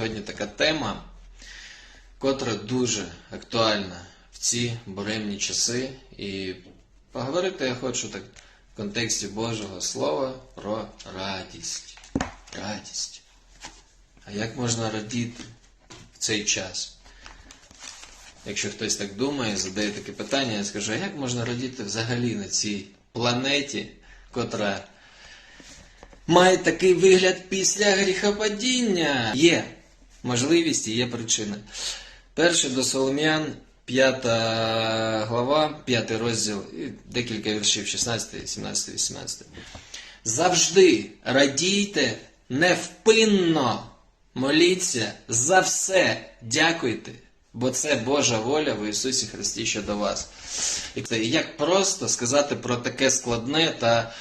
сьогодні така тема, котра дуже актуальна в ці буремні часи. І поговорити я хочу так в контексті Божого Слова про радість. Радість. А як можна радіти в цей час? Якщо хтось так думає, задає таке питання, я скажу, а як можна радіти взагалі на цій планеті, котра має такий вигляд після гріхопадіння? Є можливість і є причина. Перше до Солом'ян, п'ята глава, п'ятий розділ, і декілька віршів, 16, 17, 18. Завжди радійте невпинно, моліться за все, дякуйте, бо це Божа воля в Ісусі Христі щодо вас. І як просто сказати про таке складне та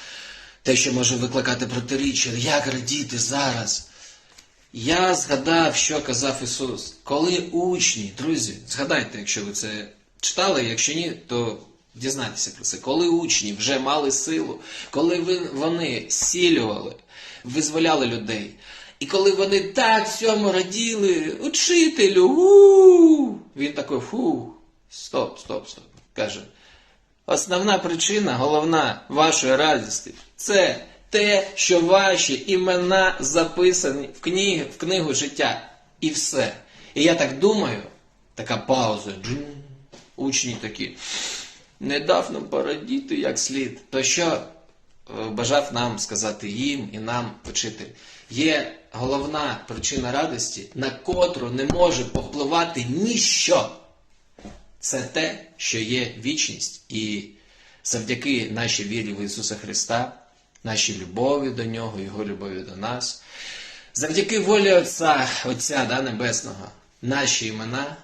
те, що може викликати протиріччя, як радіти зараз. Я згадав, що казав Ісус. Коли учні, друзі, згадайте, якщо ви це читали, якщо ні, то дізнайтеся про це. Коли учні вже мали силу, коли вони зцілювали, визволяли людей, і коли вони так всьому раділи, учителю, у він такий, фу, стоп, стоп, стоп. Каже, Основна причина, головна вашої радості, це те, що ваші імена записані в книги, в книгу життя. І все. І я так думаю, така пауза, джин, учні такі, не дав нам порадіти як слід. То що е, бажав нам сказати їм і нам вчитель? Є головна причина радості, на котру не може повпливати ніщо це те, що є вічність, і завдяки нашій вірі в Ісуса Христа, нашій любові до Нього, Його любові до нас, завдяки волі Отця, Отця да, Небесного, наші імена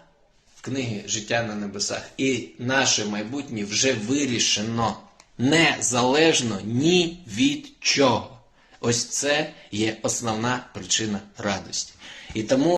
в книгі Життя на небесах і наше майбутнє вже вирішено незалежно ні від чого. Ось це є основна причина радості. І тому